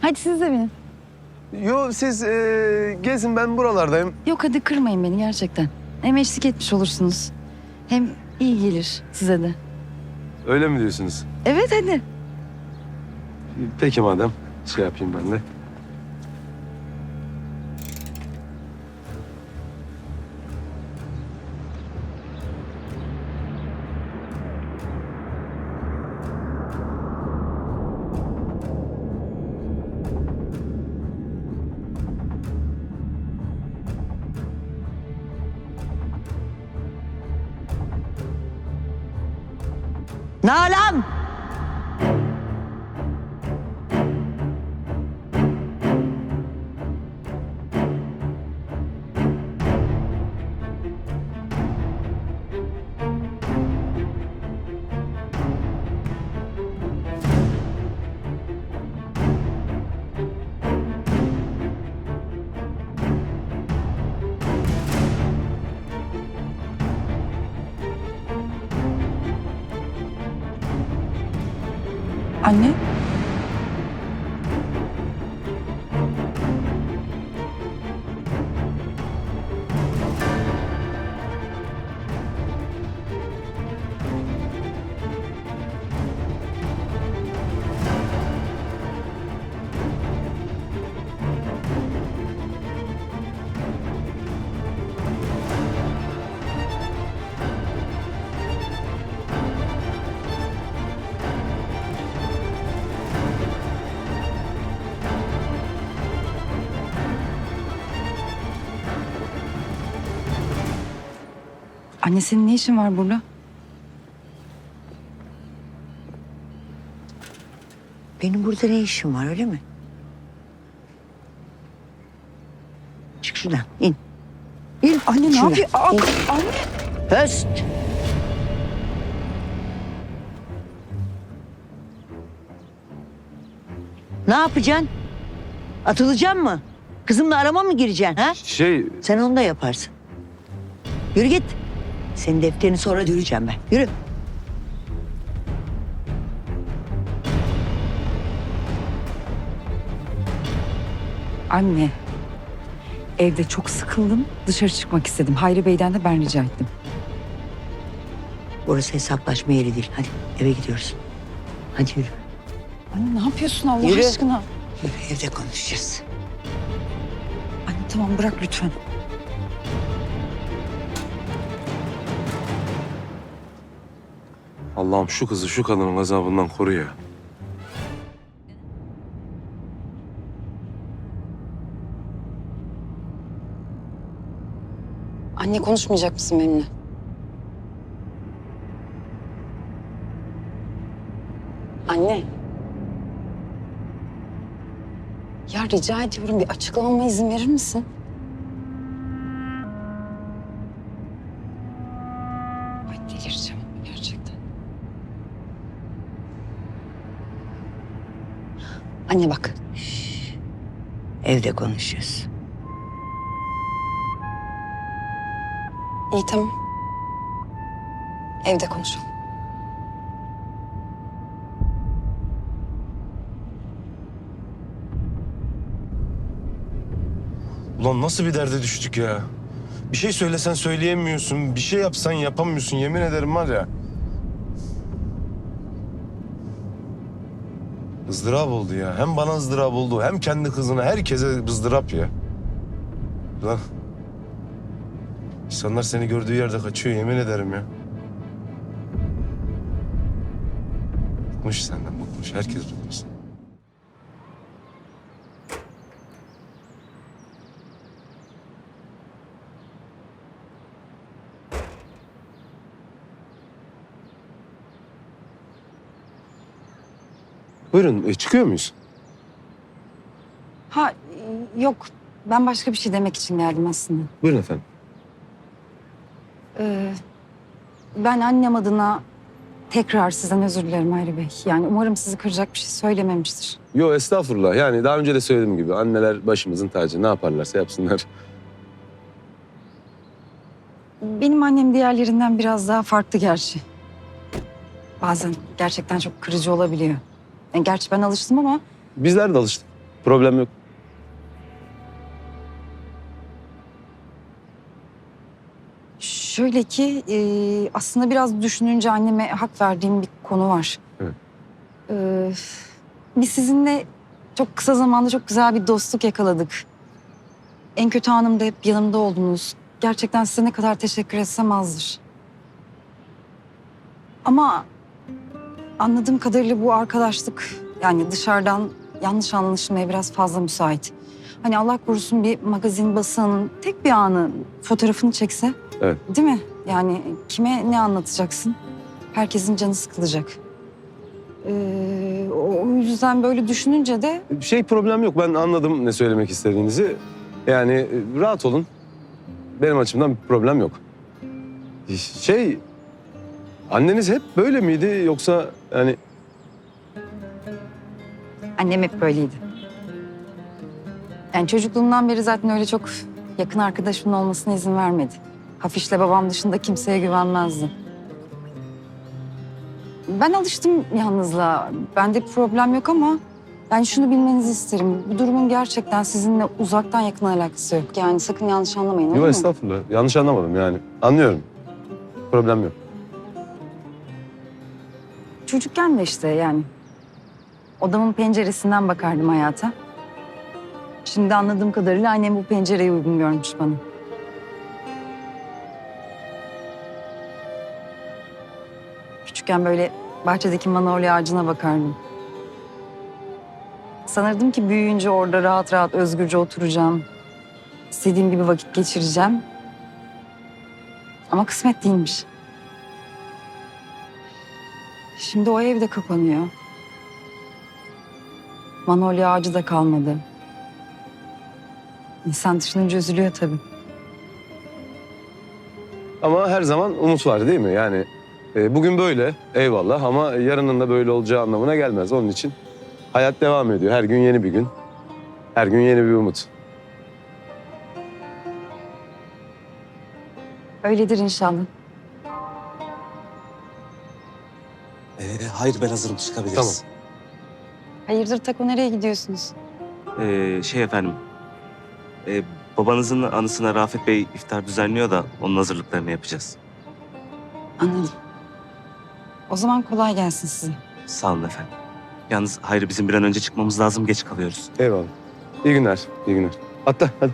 Hadi siz de binin. Yo siz e, gezin ben buralardayım. Yok hadi kırmayın beni gerçekten. Hem eşlik etmiş olursunuz. Hem iyi gelir size de. Öyle mi diyorsunuz? Evet hadi. Peki madem şey yapayım ben de. Anne senin ne işin var burada? Benim burada ne işim var öyle mi? Çık şuradan in. İn. Anne ne Şuradan, yapıyor? Aa, in. anne. Höst. Ne yapacaksın? Atılacaksın mı? Kızımla arama mı gireceksin ha? Şey Sen onu da yaparsın. Yürü git. Senin defterini sonra düreceğim ben. Yürü. Anne. Evde çok sıkıldım. Dışarı çıkmak istedim. Hayri Bey'den de ben rica ettim. Burası hesaplaşma yeri değil. Hadi eve gidiyoruz. Hadi yürü. Anne ne yapıyorsun Allah Yürü. aşkına? Yürü evde konuşacağız. Anne tamam bırak lütfen. Allah'ım şu kızı şu kadının gazabından koru ya. Anne konuşmayacak mısın benimle? Anne. Ya rica ediyorum bir açıklamama izin verir misin? Anne bak. Evde konuşacağız. İyi tamam. Evde konuşalım. Ulan nasıl bir derde düştük ya? Bir şey söylesen söyleyemiyorsun, bir şey yapsan yapamıyorsun. Yemin ederim var ya. Izdırap oldu ya. Hem bana ızdırap oldu, hem kendi kızına, herkese ızdırap ya. Lan. İnsanlar seni gördüğü yerde kaçıyor, yemin ederim ya. Bıkmış senden, bıkmış. Herkes bıkmış. Buyurun, e, çıkıyor muyuz? Ha yok ben başka bir şey demek için geldim aslında. Buyurun efendim. Ee, ben annem adına tekrar sizden özür dilerim Hayri Bey. Yani umarım sizi kıracak bir şey söylememiştir. Yo estağfurullah. Yani daha önce de söylediğim gibi anneler başımızın tacı. Ne yaparlarsa yapsınlar. Benim annem diğerlerinden biraz daha farklı gerçi. Bazen gerçekten çok kırıcı olabiliyor. Yani gerçi ben alıştım ama Bizler de alıştık. Problem yok. Şöyle ki e, aslında biraz düşününce anneme hak verdiğim bir konu var. Evet. E, biz sizinle çok kısa zamanda çok güzel bir dostluk yakaladık. En kötü anımda hep yanımda oldunuz. Gerçekten size ne kadar teşekkür etsem azdır. Ama anladığım kadarıyla bu arkadaşlık yani dışarıdan yanlış anlaşılmaya biraz fazla müsait. Hani Allah korusun bir magazin basın tek bir anı fotoğrafını çekse. Evet. Değil mi? Yani kime ne anlatacaksın? Herkesin canı sıkılacak. Ee, o o yüzden böyle düşününce de Şey problem yok. Ben anladım ne söylemek istediğinizi. Yani e, rahat olun. Benim açımdan bir problem yok. Şey... Anneniz hep böyle miydi yoksa yani annem hep böyleydi. Yani çocukluğumdan beri zaten öyle çok yakın arkadaşımın olmasına izin vermedi. Hafiş'le babam dışında kimseye güvenmezdi. Ben alıştım yalnızlığa. Bende bir problem yok ama ben şunu bilmenizi isterim. Bu durumun gerçekten sizinle uzaktan yakın alakası yok. Yani sakın yanlış anlamayın olur Yok mu? estağfurullah. Yanlış anlamadım yani. Anlıyorum. Problem yok. Çocukken de işte yani. Odamın penceresinden bakardım hayata. Şimdi anladığım kadarıyla annem bu pencereyi uygun görmüş bana. Küçükken böyle bahçedeki manolya ağacına bakardım. Sanırdım ki büyüyünce orada rahat rahat özgürce oturacağım. İstediğim gibi vakit geçireceğim. Ama kısmet değilmiş. Şimdi o ev de kapanıyor. Manolya ağacı da kalmadı. İnsan düşününce üzülüyor tabii. Ama her zaman umut var değil mi? Yani e, bugün böyle eyvallah ama yarının da böyle olacağı anlamına gelmez. Onun için hayat devam ediyor. Her gün yeni bir gün. Her gün yeni bir umut. Öyledir inşallah. Hayır ben hazırım çıkabiliriz. Tamam. Hayırdır Tako nereye gidiyorsunuz? Ee, şey efendim. ee, babanızın anısına Rafet Bey iftar düzenliyor da onun hazırlıklarını yapacağız. Anladım. O zaman kolay gelsin size. Sağ olun efendim. Yalnız hayır bizim bir an önce çıkmamız lazım geç kalıyoruz. Eyvallah. İyi günler. iyi günler. Hatta hadi.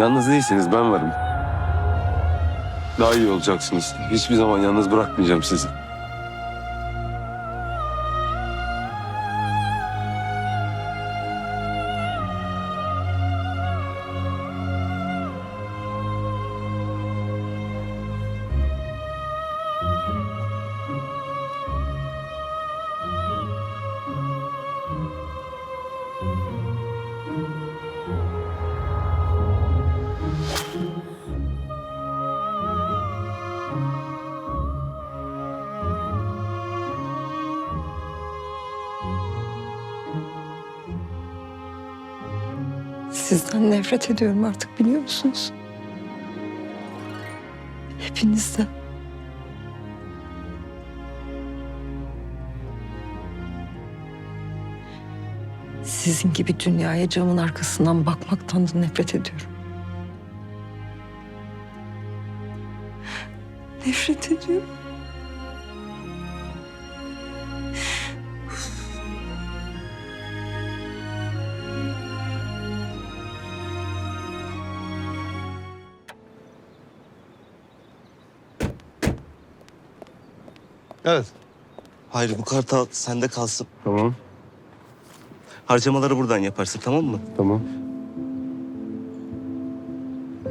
Yalnız değilsiniz, ben varım. Daha iyi olacaksınız. Hiçbir zaman yalnız bırakmayacağım sizi. Sizden nefret ediyorum artık biliyor musunuz? Hepinizden. Sizin gibi dünyaya camın arkasından bakmaktan da nefret ediyorum. Nefret ediyorum. Evet. Hayır bu kartal sende kalsın. Tamam, Harcamaları buradan yaparsın tamam mı? tamam.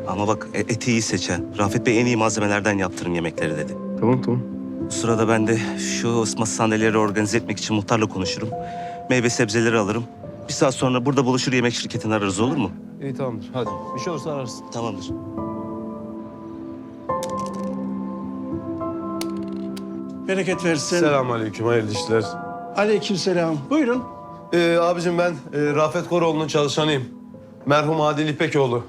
Ama bak e- eti iyi seçen. Rafet Bey en iyi malzemelerden yaptırın yemekleri dedi. Tamam, tamam. Bu sırada ben de şu ısması sandalyeleri organize etmek için muhtarla konuşurum. Meyve sebzeleri alırım. Bir saat sonra burada buluşur yemek şirketini ararız olur mu? İyi tamamdır. Hadi. Bir şey olursa ararsın. Tamamdır. Bereket versin. Selamünaleyküm, hayırlı işler. Aleykümselam. Buyurun. Ee, abicim ben e, Rafet Koroğlu'nun çalışanıyım. merhum Adil İpekoğlu.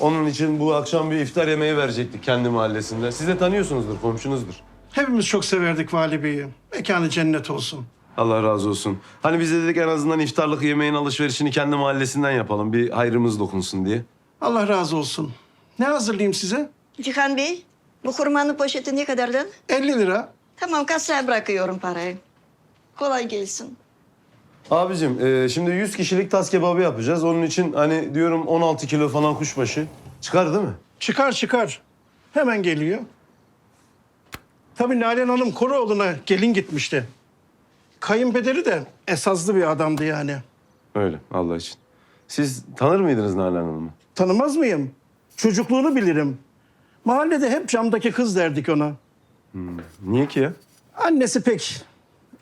Onun için bu akşam bir iftar yemeği verecektik kendi mahallesinde. Siz de tanıyorsunuzdur, komşunuzdur. Hepimiz çok severdik Vali Bey'i. Mekanı cennet olsun. Allah razı olsun. Hani biz de dedik en azından iftarlık yemeğin alışverişini kendi mahallesinden yapalım. Bir hayrımız dokunsun diye. Allah razı olsun. Ne hazırlayayım size? Cihan Bey, bu kurmanın poşeti ne kadardı? 50 lira. Tamam kasaya bırakıyorum parayı. Kolay gelsin. Abicim e, şimdi 100 kişilik tas kebabı yapacağız. Onun için hani diyorum 16 kilo falan kuşbaşı. Çıkar değil mi? Çıkar çıkar. Hemen geliyor. Tabii Nalan Hanım Koroğlu'na gelin gitmişti. Kayınpederi de esaslı bir adamdı yani. Öyle Allah için. Siz tanır mıydınız Nalan Hanım'ı? Tanımaz mıyım? Çocukluğunu bilirim. Mahallede hep camdaki kız derdik ona. Niye ki ya? Annesi pek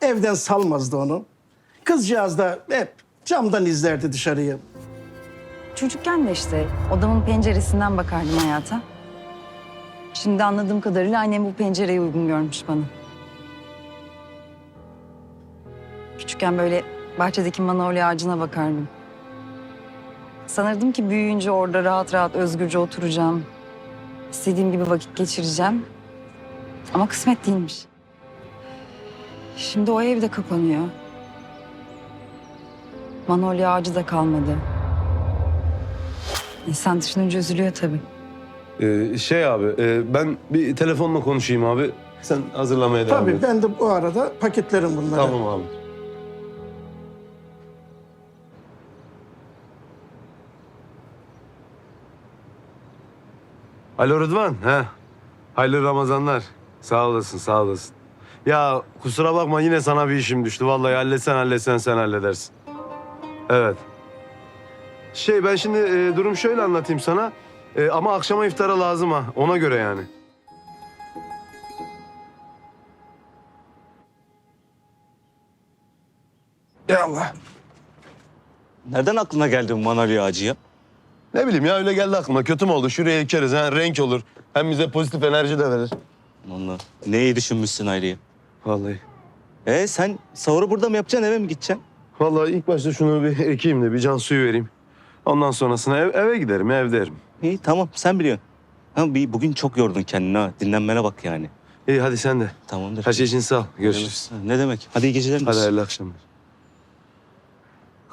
evden salmazdı onu. Kızcağız da hep camdan izlerdi dışarıyı. Çocukken de işte odamın penceresinden bakardım hayata. Şimdi anladığım kadarıyla annem bu pencereyi uygun görmüş bana. Küçükken böyle bahçedeki manolya ağacına bakardım. Sanırdım ki büyüyünce orada rahat rahat özgürce oturacağım. İstediğim gibi vakit geçireceğim. Ama kısmet değilmiş. Şimdi o ev de kapanıyor. Manolya ağacı da kalmadı. İnsan düşününce üzülüyor tabii. Ee, şey abi e, ben bir telefonla konuşayım abi. Sen hazırlamaya devam Tabii et. ben de bu arada paketlerim bunları. Tamam abi. Alo Rıdvan. He. Hayırlı Ramazanlar. Sağ olasın, sağ olasın. Ya kusura bakma yine sana bir işim düştü. Vallahi halletsen halletsen sen halledersin. Evet. Şey ben şimdi e, durum şöyle anlatayım sana. E, ama akşama iftara lazım ha. Ona göre yani. Ya Allah. Nereden aklına geldi bu manolya ağacı ya? Ne bileyim ya öyle geldi aklıma. Kötü mü oldu? Şuraya ekeriz. Ha, renk olur. Hem bize pozitif enerji de verir. Allah. Ne iyi düşünmüşsün Hayriye. Vallahi. E sen sahuru burada mı yapacaksın eve mi gideceksin? Vallahi ilk başta şunu bir ekeyim de bir can suyu vereyim. Ondan sonrasına ev, eve giderim, evde yerim. İyi tamam sen biliyorsun. Ha, bir, bugün çok yordun kendini ha. Dinlenmene bak yani. İyi hadi sen de. Tamamdır. Her şey için sağ ol. Görüşürüz. Ne demek? Hadi iyi geceler. Hadi hayırlı akşamlar.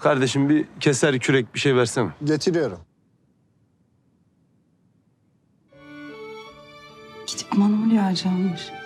Kardeşim bir keser kürek bir şey versene. Getiriyorum. Gidip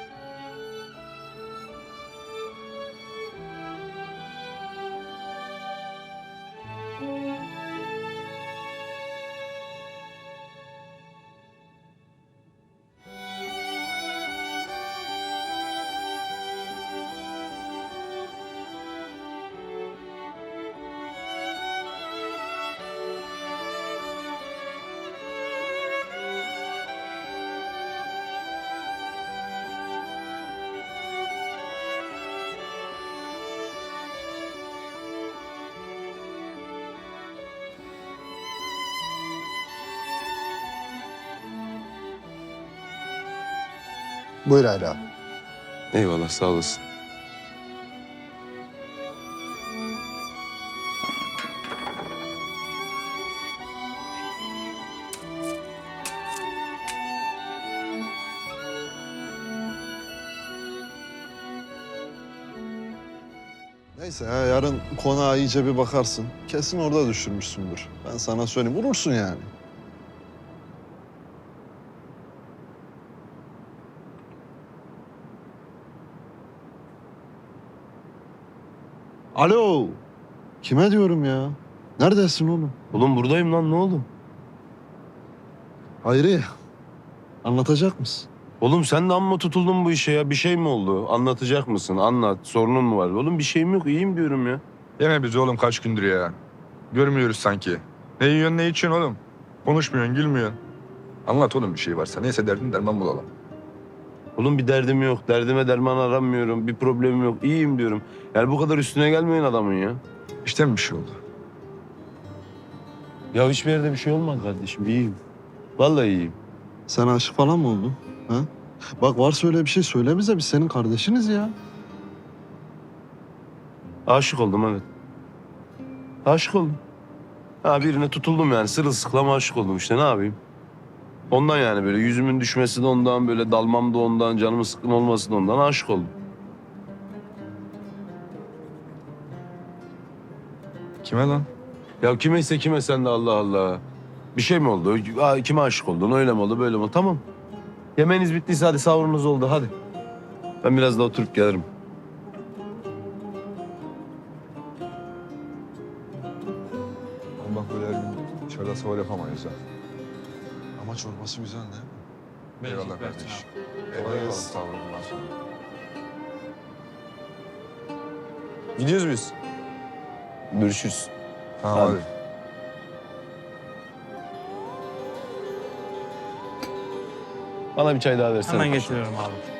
Buyur abi. Eyvallah sağ olasın. Neyse ya yarın konağa iyice bir bakarsın. Kesin orada düşürmüşsündür. Ben sana söyleyeyim. Vurursun yani. Alo. Kime diyorum ya? Neredesin oğlum? Oğlum buradayım lan ne oldu? Hayri. Anlatacak mısın? Oğlum sen de amma tutuldun bu işe ya. Bir şey mi oldu? Anlatacak mısın? Anlat. Sorunun mu var? Oğlum bir şeyim yok. İyiyim diyorum ya. Yeme bizi oğlum kaç gündür ya. Görmüyoruz sanki. Ne yiyorsun ne içiyorsun oğlum? Konuşmuyorsun gülmüyorsun. Anlat oğlum bir şey varsa. Neyse derdin derman bulalım. Oğlum bir derdim yok. Derdime derman aramıyorum. Bir problemim yok. İyiyim diyorum. Yani bu kadar üstüne gelmeyin adamın ya. İşte mi bir şey oldu? Ya hiçbir yerde bir şey olmadı kardeşim. İyiyim. Vallahi iyiyim. Sen aşık falan mı oldun? Ha? Bak varsa öyle bir şey söyle bize. Biz senin kardeşiniz ya. Aşık oldum evet. Aşık oldum. Ha birine tutuldum yani sırılsıklam aşık oldum işte ne yapayım? Ondan yani böyle yüzümün düşmesi de ondan böyle dalmam da ondan canımın sıkkın olması da ondan aşık oldum. Kime lan? Ya kimeyse kime sen de Allah Allah. Bir şey mi oldu? Aa, Kime aşık oldun? Öyle mi oldu böyle mi oldu? Tamam. Yemeğiniz bittiyse hadi sahurunuz oldu hadi. Ben biraz daha oturup gelirim. Bak böyle dışarıda sahur yapamayız ha. Ama çorbası güzel değil mi? Eyvallah kardeş. Eyvallah sağ olun. Gidiyoruz biz. Görüşürüz. Tamam Hadi. hadi. Bana bir çay daha versene. Hemen getiriyorum abi.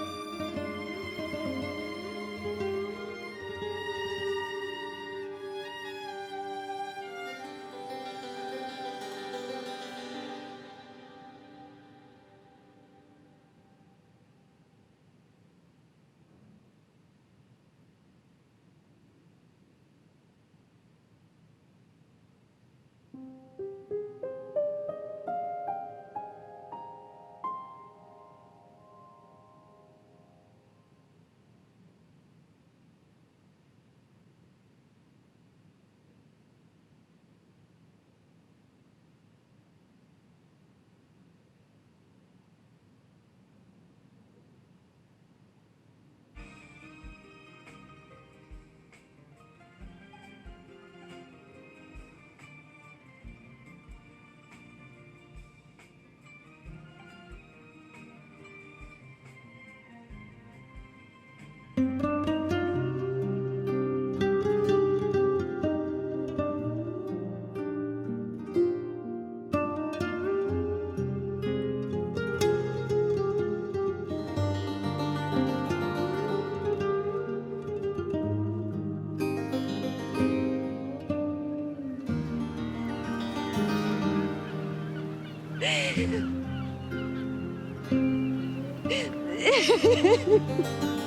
Ha ha ha ha!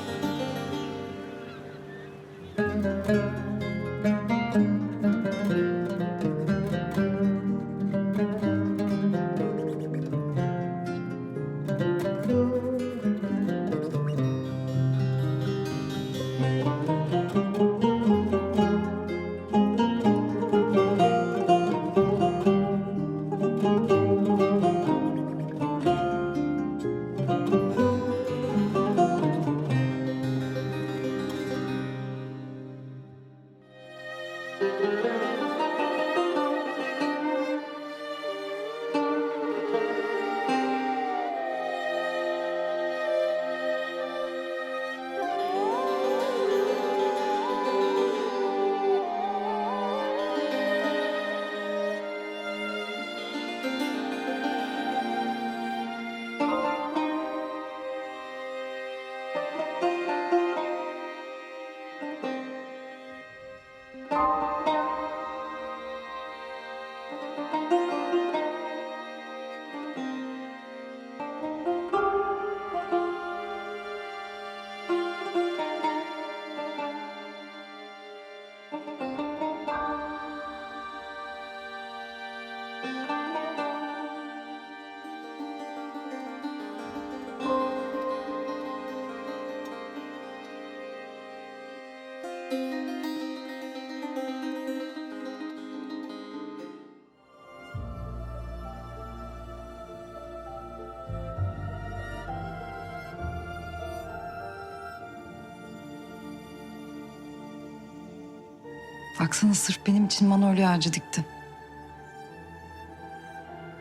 Baksana sırf benim için manolya ağacı dikti.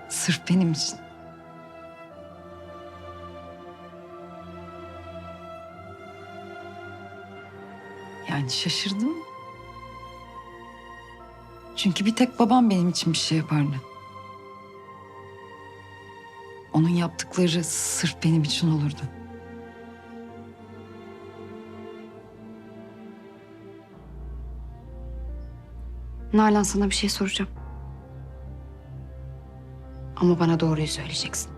Sırf benim için. Yani şaşırdım. Çünkü bir tek babam benim için bir şey yapardı. Onun yaptıkları sırf benim için olurdu. Nalan sana bir şey soracağım. Ama bana doğruyu söyleyeceksin.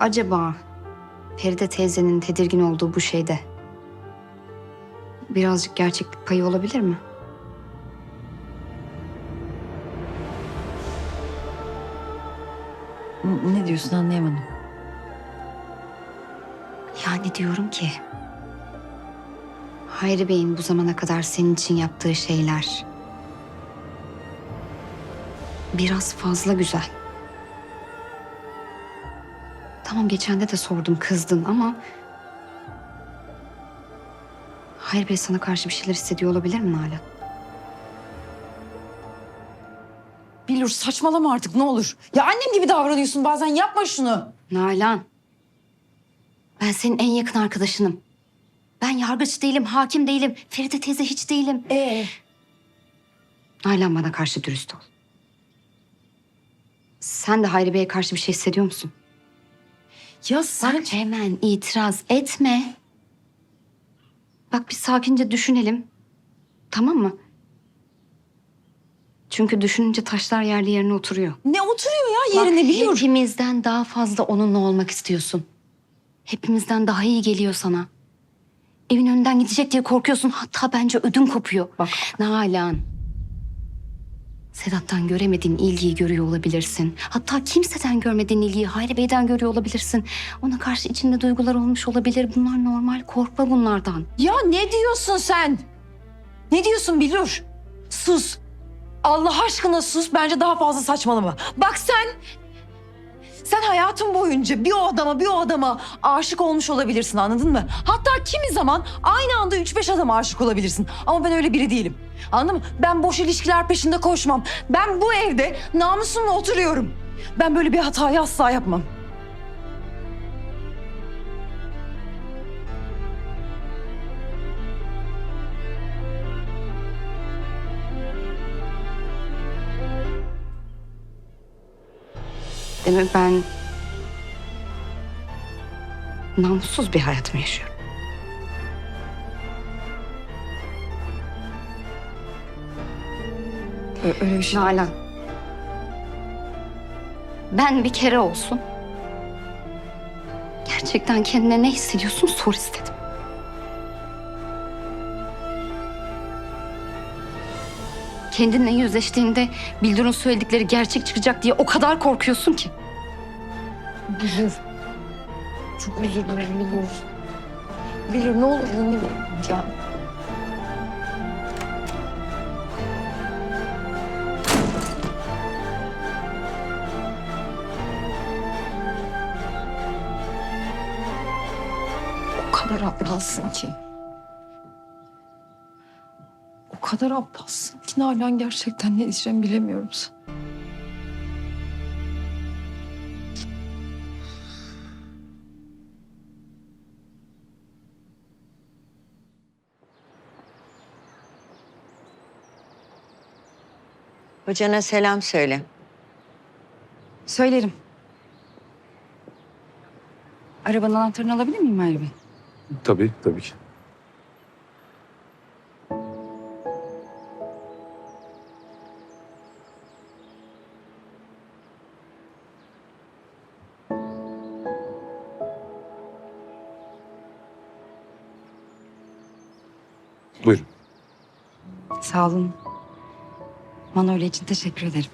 Acaba Feride teyzenin tedirgin olduğu bu şeyde birazcık gerçeklik payı olabilir mi? Ne diyorsun anlayamadım. Yani diyorum ki... Hayri Bey'in bu zamana kadar senin için yaptığı şeyler... Biraz fazla güzel. Tamam geçen de de sordum kızdın ama... Hayri Bey sana karşı bir şeyler hissediyor olabilir mi Nalan? Bilur saçmalama artık ne olur. Ya annem gibi davranıyorsun bazen yapma şunu. Nalan. Ben senin en yakın arkadaşınım. Ben yargıç değilim, hakim değilim. Feride teyze hiç değilim. Ee? Nalan bana karşı dürüst ol. Sen de Hayri Bey'e karşı bir şey hissediyor musun? Ya sen... Bak hemen itiraz etme. Bak bir sakince düşünelim. Tamam mı? Çünkü düşününce taşlar yerli yerine oturuyor. Ne oturuyor ya yerine Bak, Bilur. hepimizden daha fazla onunla olmak istiyorsun. Hepimizden daha iyi geliyor sana. Evin önünden gidecek diye korkuyorsun. Hatta bence ödün kopuyor. Bak. Nalan. Sedat'tan göremediğin ilgiyi görüyor olabilirsin. Hatta kimseden görmediğin ilgiyi Hayri Bey'den görüyor olabilirsin. Ona karşı içinde duygular olmuş olabilir. Bunlar normal. Korkma bunlardan. Ya ne diyorsun sen? Ne diyorsun Bilur? Sus. Allah aşkına sus. Bence daha fazla saçmalama. Bak sen... Sen hayatın boyunca bir o adama bir o adama aşık olmuş olabilirsin anladın mı? Hatta kimi zaman aynı anda üç beş adama aşık olabilirsin. Ama ben öyle biri değilim. Anladın mı? Ben boş ilişkiler peşinde koşmam. Ben bu evde namusumla oturuyorum. Ben böyle bir hatayı asla yapmam. Demek ben namussuz bir hayat mı yaşıyorum? Öyle bir şey. Nalan. Ben bir kere olsun. Gerçekten kendine ne hissediyorsun sor istedim. Kendinle yüzleştiğinde Bildur'un söyledikleri gerçek çıkacak diye o kadar korkuyorsun ki. Bilur. Çok özür dilerim Bilur. Bilur ne olur beni. Ya. O kadar aptalsın ki. O kadar aptalsın Nalan gerçekten ne diyeceğimi bilemiyorum sana. Hocana selam söyle. Söylerim. Arabanın anahtarını alabilir miyim Hayri Bey? Tabii, tabii ki. Sağ olun. Manolya için teşekkür ederim.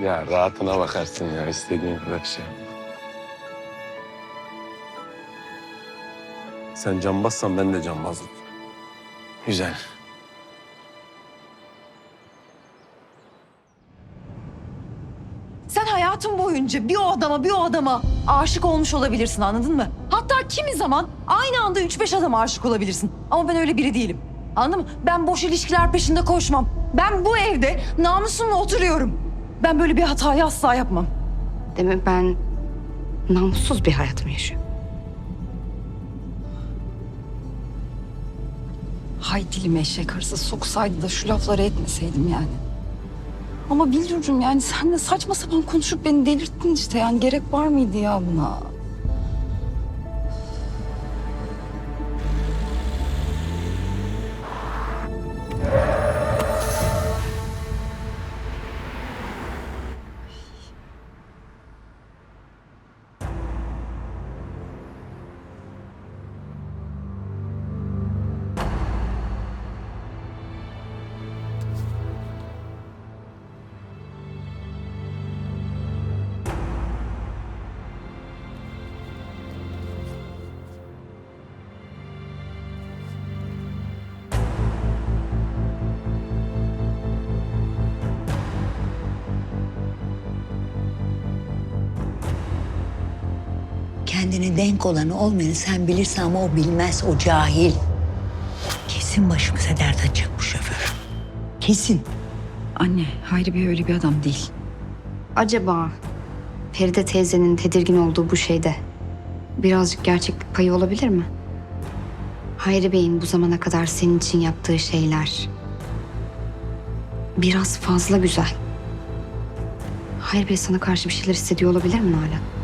Ya rahatına bakarsın ya istediğin kadar şey. Sen cambazsan ben de cambazım. Güzel. Sen hayatın boyunca bir o adama bir o adama aşık olmuş olabilirsin anladın mı? Hatta kimi zaman aynı anda üç beş adama aşık olabilirsin. Ama ben öyle biri değilim. Anladın mı? Ben boş ilişkiler peşinde koşmam. Ben bu evde namusumla oturuyorum. Ben böyle bir hatayı asla yapmam. Demek ben namussuz bir hayat mı yaşıyorum? Hay dilime eşek arısı soksaydı da şu lafları etmeseydim yani. Ama Billur'cum yani sen de saçma sapan konuşup beni delirttin işte. Yani gerek var mıydı ya buna? Kendine denk olanı olmayanı sen bilirsin ama o bilmez, o cahil. Kesin başımıza dert açacak bu şoför. Kesin. Anne Hayri Bey öyle bir adam değil. Acaba Feride teyzenin tedirgin olduğu bu şeyde birazcık gerçeklik payı olabilir mi? Hayri Bey'in bu zamana kadar senin için yaptığı şeyler biraz fazla güzel. Hayri Bey sana karşı bir şeyler hissediyor olabilir mi Nalan?